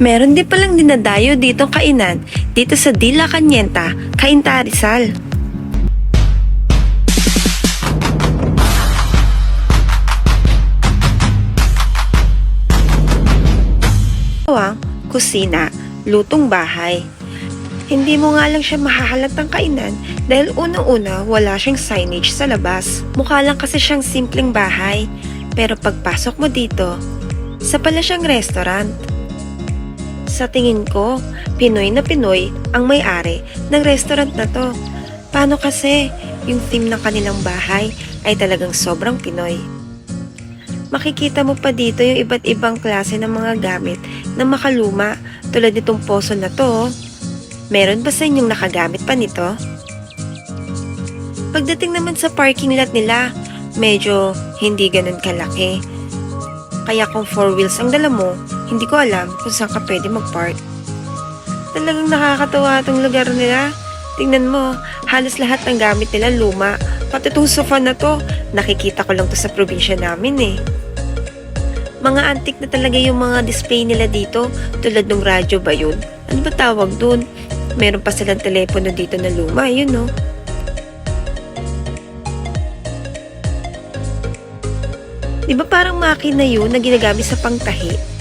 Meron din palang dinadayo dito kainan dito sa Dila Canyenta, Cainta Rizal. Ang kusina, lutong bahay. Hindi mo nga lang siya mahahalatang kainan dahil unang-una wala siyang signage sa labas. Mukha lang kasi siyang simpleng bahay. Pero pagpasok mo dito, sa pala siyang restaurant. Sa tingin ko, Pinoy na Pinoy ang may-ari ng restaurant na to. Paano kasi yung theme ng kanilang bahay ay talagang sobrang Pinoy. Makikita mo pa dito yung iba't ibang klase ng mga gamit na makaluma tulad nitong poso na to. oh. Meron ba sa inyong nakagamit pa nito? Pagdating naman sa parking lot nila, medyo hindi ganun kalaki. Kaya kung four wheels ang dala mo, hindi ko alam kung saan ka pwede mag-park. Talagang nakakatawa itong lugar nila. Tingnan mo, halos lahat ng gamit nila luma. Pati itong sofa na to, nakikita ko lang to sa probinsya namin eh. Mga antik na talaga yung mga display nila dito, tulad ng radyo ba yun? Ano ba tawag dun? Meron pa silang telepono dito na luma, yun no? Di ba parang makina yun na ginagamit sa pangtahi?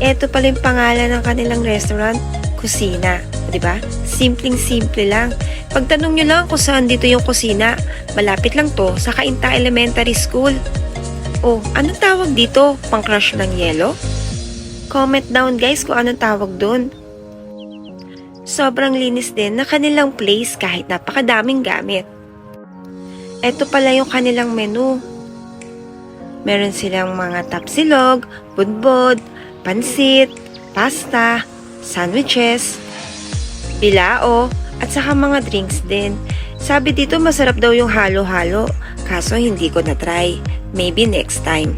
Eto pala yung pangalan ng kanilang restaurant, Kusina. Ba? Simpleng-simple lang. Pagtanong nyo lang kung saan dito yung kusina, malapit lang to sa Kainta Elementary School. Oh, anong tawag dito? Pang-crush ng yelo? Comment down guys kung anong tawag doon. Sobrang linis din na kanilang place kahit napakadaming gamit. Ito pala yung kanilang menu. Meron silang mga tapsilog, budbod, pansit, pasta, sandwiches, bilao, at saka mga drinks din. Sabi dito masarap daw yung halo-halo, kaso hindi ko na-try. Maybe next time.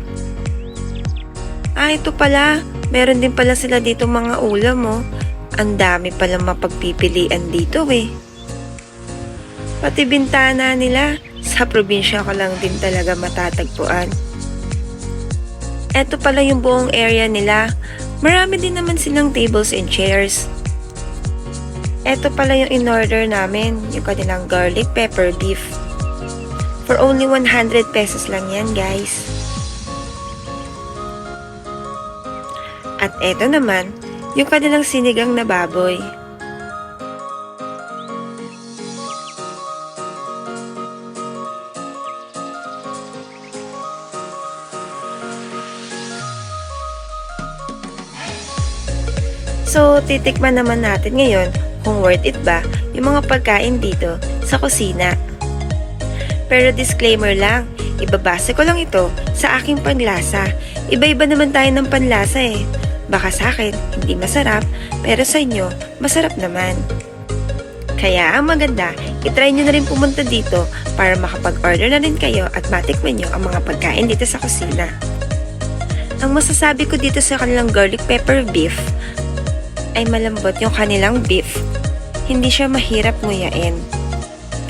Ah, ito pala. Meron din pala sila dito mga ulam oh. Ang dami palang mapagpipilian dito eh. Pati bintana nila, sa probinsya ko lang din talaga matatagpuan. Eto pala yung buong area nila. Marami din naman silang tables and chairs. Eto pala yung in-order namin, yung kanilang garlic pepper beef. For only 100 pesos lang yan, guys. At eto naman, yung kanilang sinigang na baboy. So, titikman naman natin ngayon kung worth it ba yung mga pagkain dito sa kusina. Pero disclaimer lang, ibabase ko lang ito sa aking panlasa. Iba-iba naman tayo ng panlasa eh. Baka sa akin, hindi masarap, pero sa inyo, masarap naman. Kaya ang maganda, itry nyo na rin pumunta dito para makapag-order na rin kayo at matikman nyo ang mga pagkain dito sa kusina. Ang masasabi ko dito sa kanilang garlic pepper beef ay malambot yung kanilang beef. Hindi siya mahirap nguyain.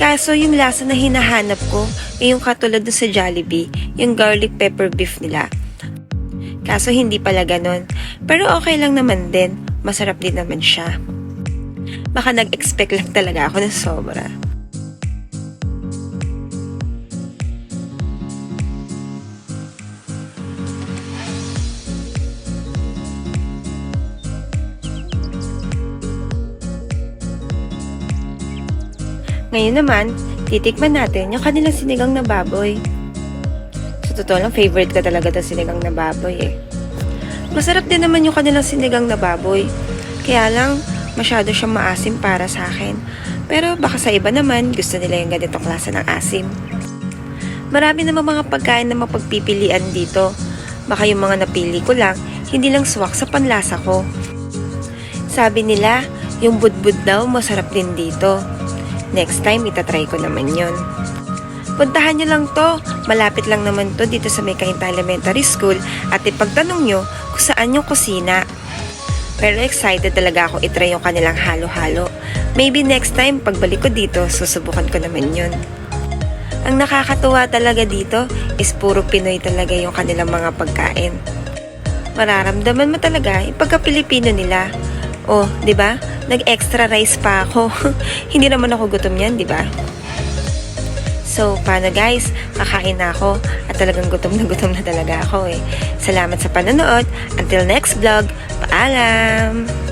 Kaso yung lasa na hinahanap ko ay yung katulad sa Jollibee, yung garlic pepper beef nila. Kaso hindi pala ganon. Pero okay lang naman din. Masarap din naman siya. Baka nag-expect lang talaga ako ng sobra. Ngayon naman, titikman natin yung kanilang sinigang na baboy. Sa totoo lang, favorite ko talaga ng sinigang na baboy eh. Masarap din naman yung kanilang sinigang na baboy. Kaya lang, masyado siyang maasim para sa akin. Pero baka sa iba naman, gusto nila yung ganitong klase ng asim. Marami naman mga pagkain na mapagpipilian dito. Baka yung mga napili ko lang, hindi lang swak sa panlasa ko. Sabi nila, yung budbud daw masarap din dito. Next time, itatry ko naman yon. Puntahan nyo lang to. Malapit lang naman to dito sa May Kainta Elementary School at ipagtanong nyo kung saan yung kusina. Pero excited talaga ako itry yung kanilang halo-halo. Maybe next time, pagbalik ko dito, susubukan ko naman yun. Ang nakakatuwa talaga dito is puro Pinoy talaga yung kanilang mga pagkain. mararamdaman mo talaga yung pagka-Pilipino nila. Oh, 'di ba? Nag-extra rice pa ako. Hindi naman ako gutom yan, 'di ba? So, paano guys? Kakain na ako at talagang gutom na gutom na talaga ako eh. Salamat sa panonood. Until next vlog, paalam!